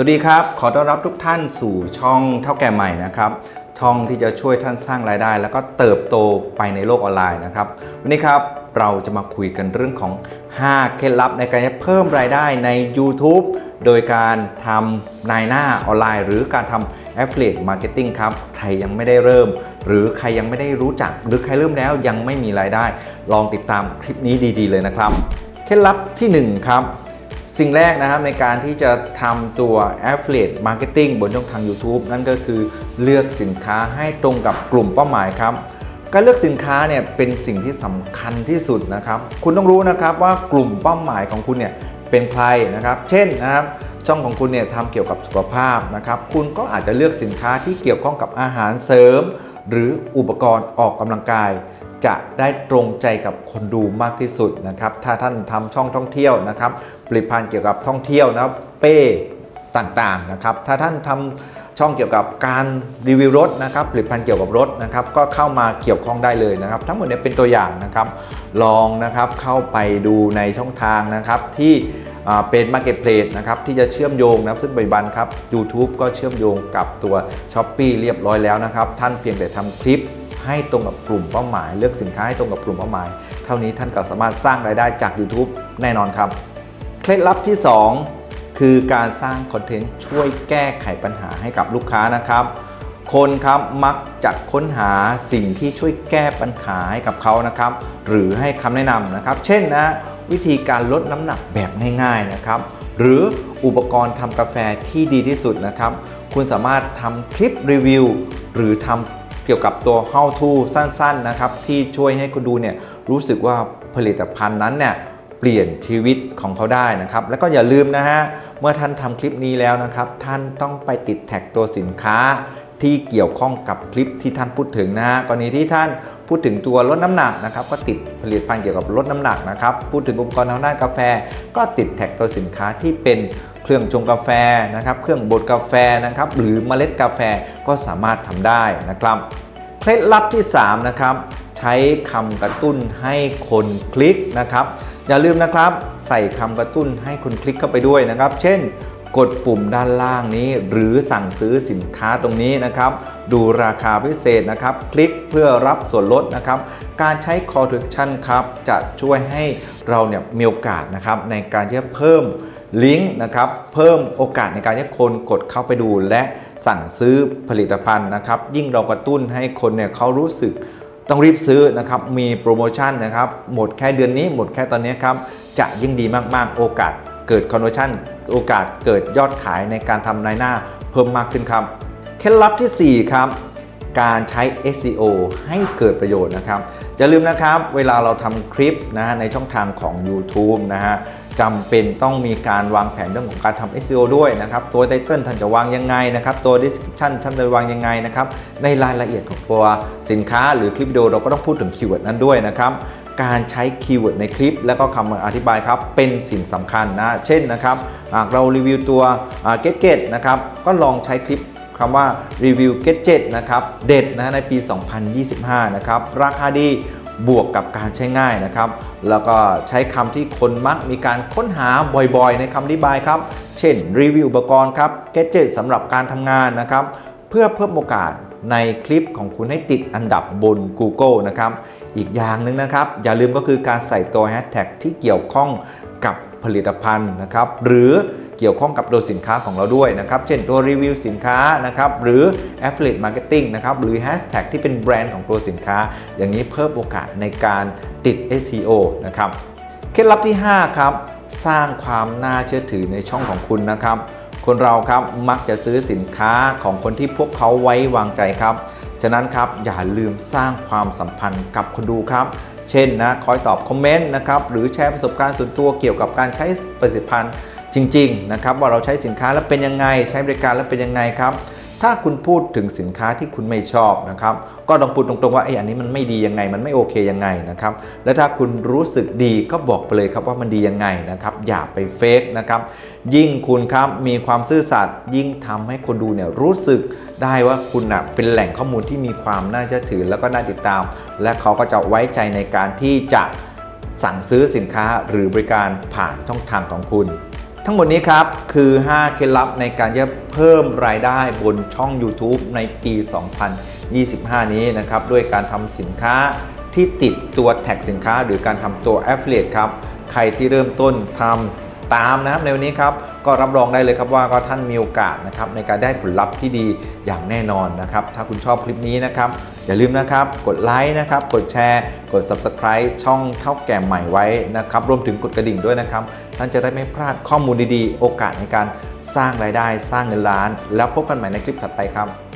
สวัสดีครับ ขอต้อนรับทุกท่านสู่ช่องเท่าแก่ใหม่นะครับ ช่องที่จะช่วยท่านสร้างรายได้ แล้วก็เติบโตไปในโลกออนไลน์นะครับ วันนี้ครับเราจะมาคุยกันเรื่องของ 5 เคล็ดลับในการเพิ่มรายได้ใน YouTube โดยการทำนายหน้าออนไลน์ หรือการทำ Affiliate Marketing ครับ ใครยังไม่ได้เริ่ม หรือใครยังไม่ได้รู้จัก หรือใครเริ่มแล้วยังไม่มีรายได้ ลองติดตามคลิปนี้ดี ๆ เลยนะครับ เคล็ดลับทีหนึ่1 ครับ สิ่งแรกนะครับในการที่จะทำตัว Affiliate Marketing บนช่องทาง YouTube นั่นก็คือเลือกสินค้าให้ตรงกับกลุ่มเป้าหมายครับการเลือกสินค้าเนี่ยเป็นสิ่งที่สำคัญที่สุดนะครับ คุณต้องรู้นะครับว่ากลุ่มเป้าหมายของคุณเนี่ยเป็นใครนะครับ เช่นนะครับช่องของคุณเนี่ยทำเกี่ยวกับสุขภาพนะครับ คุณก็อาจจะเลือกสินค้าที่เกี่ยวข้องกับอาหารเสริม หรืออุปกรณ์ออกกำลังกาย จะได้ตรงใจกับคนดูมากที่สุดนะครับ ถ้าท่านทำช่องท่องเที่ยวนะครับผลิตภัณฑ์เกี่ยวกับท่องเที่ยวนะเป้ต่างๆนะครับ ถ้าท่านทำช่องเกี่ยวกับการรีวิวรถนะครับผลิตภัณฑ์เกี่ยวกับรถนะครับ ก็เข้ามาเกี่ยวข้องได้เลยนะครับ ทั้งหมดนี้เป็นตัวอย่างนะครับ ลองนะครับเข้าไปดูในช่องทางนะครับที่เป็น Marketplace นะครับที่จะเชื่อมโยงนะซึ่งปัจจุบันครับ YouTube ก็เชื่อมโยงกับตัว s h อ p e e เรียบร้อยแล้วนะครับ ท่านเพียงแต่ทำคลิป ให้ตรงกับกลุ่มเป้าหมาย เลือกสินค้าให้ตรงกับกลุ่มเป้าหมาย เท่านี้ท่านก็สามารถสร้างรายได้จาก YouTube แน่นอนครับ เคล็ดลับที่ 2 คือการสร้างคอนเทนต์ช่วยแก้ไขปัญหาให้กับลูกค้านะครับ คนครับมักจะค้นหาสิ่งที่ช่วยแก้ปัญหาให้กับเขานะครับ หรือให้คำแนะนำนะครับ เช่นนะวิธีการลดน้ำหนักแบบง่ายๆนะครับหรืออุปกรณ์ทำกาแฟที่ดีที่สุดนะครับ คุณสามารถทำคลิปรีวิว หรือทำ เกี่ยวกับตัว how to สั้นๆนะครับที่ช่วยให้คุณดูเนี่ยรู้สึกว่าผลิตภัณฑ์นั้นเนี่ยเปลี่ยนชีวิตของเขาได้นะครับ แล้วก็อย่าลืมนะฮะเมื่อท่านทำคลิปนี้แล้วนะครับ ท่านต้องไปติดแท็กตัวสินค้าที่เกี่ยวข้องกับคลิปที่ท่านพูดถึงนะฮะกรณีที่ท่านพูดถึงตัวลดน้ำหนักนะครับ ก็ติดผลิตภัณฑ์เกี่ยวกับลดน้ำหนักนะครับ พูดถึงอุปกรณ์ทางด้านกาแฟ ก็ติดแท็กตัวสินค้าที่เป็นเครื่องชงกาแฟนะครับ เครื่องบดกาแฟนะครับ หรือเมล็ดกาแฟก็สามารถทำได้นะครับ ล็ดลับที่ 3 นะครับ ใช้คำกระตุ้นให้คนคลิกนะครับ อย่าลืมนะครับใส่คำกระตุ้นให้คนคลิกเข้าไปด้วยนะครับ เช่น กดปุ่มด้านล่างนี้หรือสั่งซื้อสินค้าตรงนี้นะครับ ดูราคาพิเศษนะครับ คลิกเพื่อรับส่วนลดนะครับ การใช้ call to action ครับ จะช่วยให้เราเนี่ยมีโอกาสนะครับในการที่จะเพิ่มลิงก์นะครับ เพิ่มโอกาสในการที่คนกดเข้าไปดูและ สั่งซื้อผลิตภัณฑ์นะครับ ยิ่งเรากระตุ้นให้คนเนี่ยเขารู้สึกต้องรีบซื้อนะครับ มีโปรโมชั่นนะครับ หมดแค่เดือนนี้ หมดแค่ตอนนี้ครับ จะยิ่งดีมากๆ โอกาสเกิดคอนเวอร์ชั่น โอกาสเกิดยอดขายในการทำนายหน้าเพิ่มมากขึ้นครับ เคล็ดลับทีสี่4 ครับ การใช้ SEO ให้เกิดประโยชน์นะครับอย่าลืมนะครับเวลาเราทำคลิปนะฮะในช่องทางของ YouTube นะฮะจำเป็นต้องมีการวางแผนเรื่องของการทำ SEO ด้วยนะครับ ตัวไตเติลท่านจะวางยังไงนะครับ ตัว Description ท่านจะวางยังไงนะครับ ในรายละเอียดของตัวสินค้าหรือคลิปวิดีโอเราก็ต้องพูดถึงคีย์เวิร์ดนั้นด้วยนะครับ การใช้คีย์เวิร์ดในคลิป แล้วก็คำอธิบายครับ เป็นสิ่งสำคัญนะ เช่นนะครับ หากเรารีวิวตัวเกตเกตนะครับ ก็ลองใช้คลิป คำว่ารีวิว Gadget นะครับเด็ดนะในปี 2025 นะครับราคาดีบวกกับการใช้ง่ายนะครับ แล้วก็ใช้คำที่คนมักมีการค้นหาบ่อยๆ ในคำอธิบายครับ เช่นรีวิวอุปกรณ์ครับ Gadget สำหรับการทำงานนะครับ เพื่อเพิ่มโอกาสในคลิปของคุณให้ติดอันดับบน Google นะครับ อีกอย่างหนึ่งนะครับ อย่าลืมก็คือการใส่ตัวแฮชแท็กที่เกี่ยวข้องกับผลิตภัณฑ์นะครับ หรือ เกี่ยวข้องกับตัวสินค้าของเราด้วยนะครับ เช่นตัวรีวิวสินค้านะครับหรือ Affiliate Marketing นะครับหรือ Hashtag ที่เป็นแบรนด์ของตัวสินค้า อย่างนี้เพิ่มโอกาสในการติด SEO นะครับเคล็ดลับที่ 5 ครับ สร้างความน่าเชื่อถือในช่องของคุณนะครับ คนเราครับมักจะซื้อสินค้าของคนที่พวกเขาไว้วางใจครับ ฉะนั้นครับอย่าลืมสร้างความสัมพันธ์กับคนดูครับเช่นนะคอยตอบคอมเมนต์นะครับหรือแชร์ประสบการณ์ส่วนตัวเกี่ยวกับการใช้ผลิตภัณฑ์ จริงๆนะครับว่าเราใช้สินค้าแล้วเป็นยังไง ใช้บริการแล้วเป็นยังไงครับ ถ้าคุณพูดถึงสินค้าที่คุณไม่ชอบนะครับก็ต้องพูดตรงๆว่าไอ้อันนี้มันไม่ดียังไง มันไม่โอเคยังไงนะครับและถ้าคุณรู้สึกดีก็บอกไปเลยครับว่ามันดียังไงนะครับอย่าไปเฟกนะครับยิ่งคุณครับมีความซื่อสัตย์ยิ่งทำให้คนดูเนี่ยรู้สึกได้ว่าคุณนะเป็นแหล่งข้อมูลที่มีความน่าเชื่อถือแล้วก็น่าติดตาม และเขาก็จะไว้ใจในการที่จะสั่งซื้อสินค้าหรือบริการผ่านช่องทางของคุณ ทั้งหมดนี้ครับ คือ 5 เคล็ดลับในการจะเพิ่มรายได้บนช่อง YouTube ในปี 2025 นี้นะครับ ด้วยการทำสินค้าที่ติดตัวแท็กสินค้า หรือการทำตัว Affiliate ครับ ใครที่เริ่มต้นทำ ตามนะครับในวันนี้ครับก็รับรองได้เลยครับว่าก็ท่านมีโอกาสนะครับในการได้ผลลัพธ์ที่ดีอย่างแน่นอนนะครับถ้าคุณชอบคลิปนี้นะครับอย่าลืมนะครับกดไลค์นะครับกดแชร์ กด Subscribe ช่องเท่าแก่ใหม่ไว้นะครับรวมถึงกดกระดิ่งด้วยนะครับท่านจะได้ไม่พลาดข้อมูลดีๆ โอกาสในการสร้างรายได้สร้างเงินล้าน แล้วพบกันใหม่ในคลิปถัดไปครับ